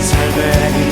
삶의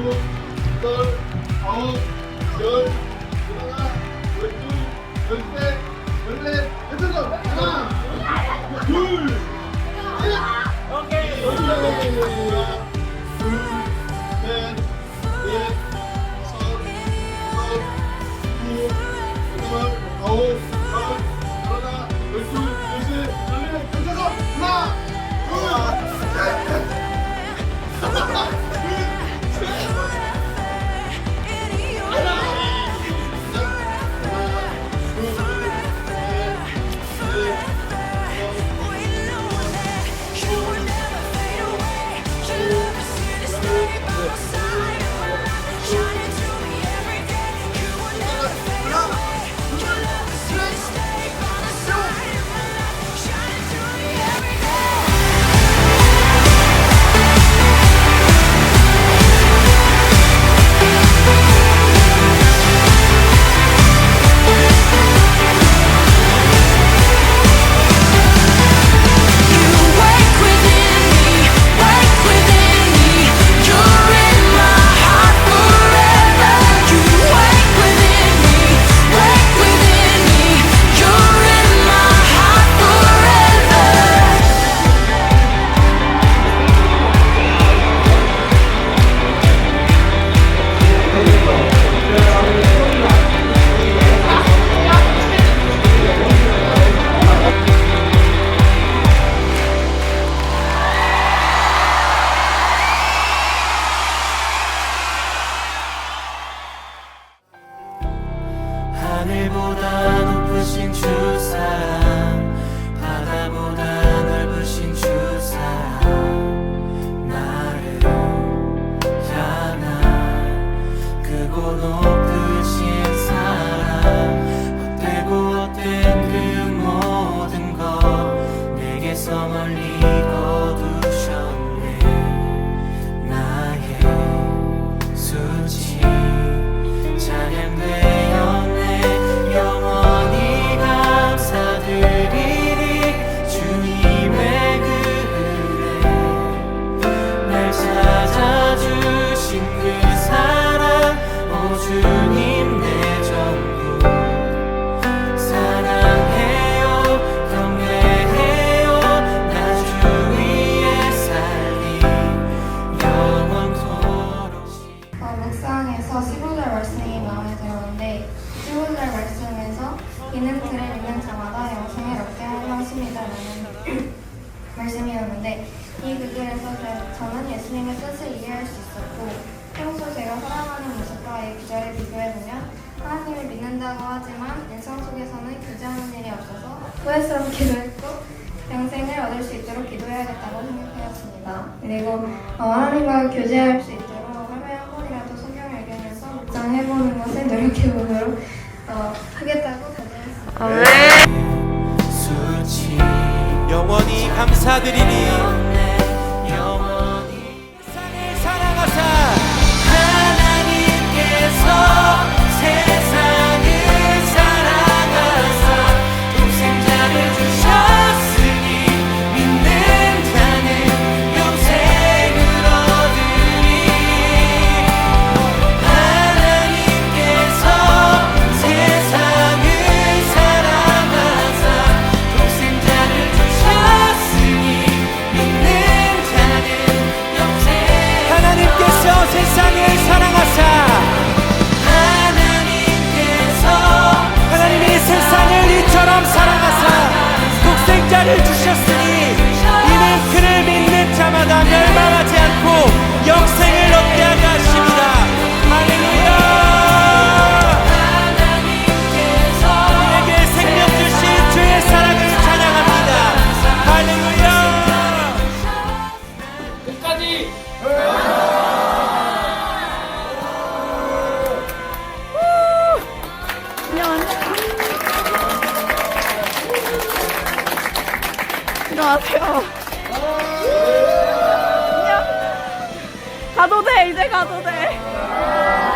일곱, 여덟, 아홉, 열, 열하나, 열둘, 열셋, 열넷, 열다섯. 하나, 둘, 셋. 오케이. 둘, 셋, 넷, 다섯, 여섯, 일곱, 여덟, 아홉, 하늘보 오주 믿는다고 하지만 일상 속에서는 교제하는 일이 없어서 후회스럽기도 했고 영생을 얻을 수 있도록 기도해야겠다고 생각하였습니다. 그리고 어, 하나님과 교제할 수 있도록 하루에 한 번이라도 성경을 읽으면서 묵상해보는 것을 노력해보도록 어, 하겠다고 다짐했습니다. 수치 영원히 감사드리니 영생을 얻게 하게 하십니다. 할렐루야. 우리에게 생명 주신 주의 사랑을 찬양합니다. 할렐루야. 안녕하세요. 가도 돼 이제 가도 돼.